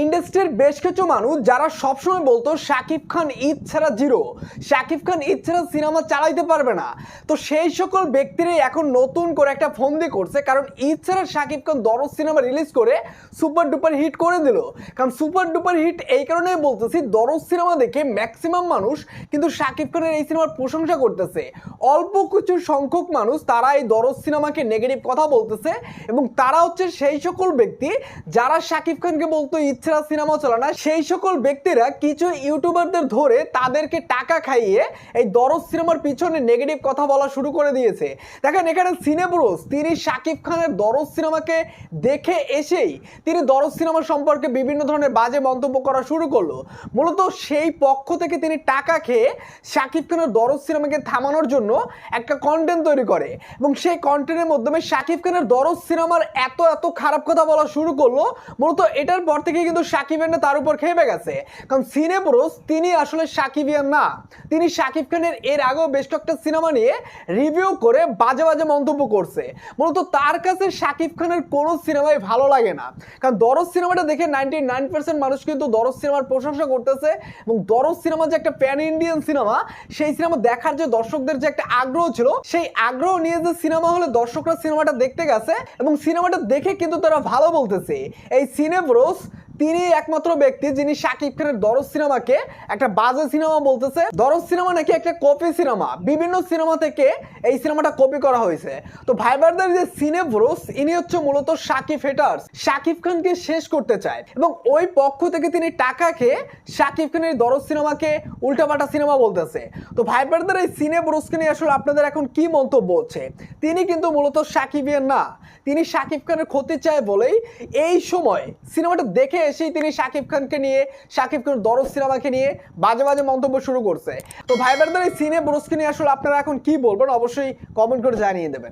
ইন্ডাস্ট্রির বেশ কিছু মানুষ যারা সবসময় বলতো, শাকিব খান ঈদ ছাড়া জিরো। শাকিব খান ঈদ ছাড়া সিনেমা চালাইতে পারবে না। তো সেই সকল ব্যক্তিরাই এখন নতুন করে একটা ফন্দি করছে, কারণ ঈদ ছাড়া শাকিব খান দরজ সিনেমা রিলিজ করে সুপার ডুপার হিট করে দিল। কারণ সুপার ডুপার হিট এই কারণেই বলতেছি দরজ সিনেমা দেখে ম্যাক্সিমাম মানুষ কিন্তু শাকিব খানের এই সিনেমার প্রশংসা করতেছে। অল্প কিছু সংখ্যক মানুষ তারা এই দরজ সিনেমাকে নেগেটিভ কথা বলতেছে এবং তারা হচ্ছে সেই সকল ব্যক্তি যারা শাকিব খানকে বলতো ইচ্ছা সিনেমা চলে না। সেই সকল ব্যক্তিরা কিছু ইউটিউবারদের ধরে তাদেরকে টাকা খাইয়ে এই দরজ সিনেমার পিছনে নেগেটিভ কথা বলা শুরু করে দিয়েছে। দেখেন, এখানে সিনেব্রোস তিনি শাকিব খানের দরজ সিনেমাকে দেখে এসেই তিনি দরজ সিনেমা সম্পর্কে বিভিন্ন ধরনের বাজে মন্তব্য করা শুরু করল। মূলত সেই পক্ষ থেকে তিনি টাকা খেয়ে শাকিব খানের দরজ সিনেমাকে থামানোর জন্য একটা কন্টেন্ট তৈরি করে এবং সেই কন্টেন্টের মাধ্যমে শাকিব খানের দরজ সিনেমার এত এত খারাপ কথা বলা শুরু করল। মূলত এটার পর থেকে কিন্তু সাকিবিয়ানরা তার উপর খেপে গেছে। কারণ সিনেব্রোস তিনি আসলে সাকিবিয়ান না। তিনি শাকিব খানের এর আগেও বেশ কয়েকটা সিনেমা নিয়ে রিভিউ করে বাজে বাজে মন্তব্য করছে। মূলত তার কাছে শাকিব খানের কোনো সিনেমাই ভালো লাগে না। কারণ দরজ সিনেমাটা দেখে নাইনটি নাইন পার্সেন্ট মানুষ কিন্তু দরজ সিনেমার প্রশংসা করতেছে এবং দরজ সিনেমা যে একটা প্যান ইন্ডিয়ান সিনেমা সেই সিনেমা দেখার যে দর্শকদের যে একটা আগ্রহ ছিল, সেই আগ্রহ নিয়ে যে সিনেমা হলে দর্শকরা সিনেমাটা দেখতে গেছে এবং সিনেমাটা দেখে কিন্তু তারা ভালো বলতেছে। এই সিনেব্রোস তিনি একমাত্র ব্যক্তি যিনি শাকিব খানের দরজ সিনেমাকে একটা বাজে সিনেমা বলতেছে। দরজ সিনেমা নাকি একটা কপি সিনেমা। বিভিন্ন সিনেমা থেকে এই সিনেমাটা কপি করা হয়েছে। তো ভাইবারদের যে সিনেব্রোস ইনি হচ্ছে মূলত শাকিব হেটার্স শাকিব খানকে শেষ করতে চায় এবং ওই পক্ষ থেকে তিনি টাকা খেয়ে শাকিব খানের দরজ সিনেমাকে উল্টাপাল্টা সিনেমা বলতেছে। তো ভাইবারদের এই সিনেব্রোসকে নিয়ে আসলে আপনাদের এখন কি মন্তব্য হচ্ছে? তিনি কিন্তু মূলত শাকিবিয়ান না। তিনি শাকিব খানের ক্ষতি চায় বলেই এই সময় সিনেমাটা দেখে এসেই তিনি শাকিব খানকে নিয়ে, শাকিব খানের দরজ সিনেমাকে নিয়ে বাজে বাজে মন্তব্য শুরু করছে। তো ভাই বোনদের এই সিনে ব্রোসকে নিয়ে আসলে আপনারা এখন কি বলবেন? অবশ্যই কমেন্ট করে জানিয়ে দেবেন।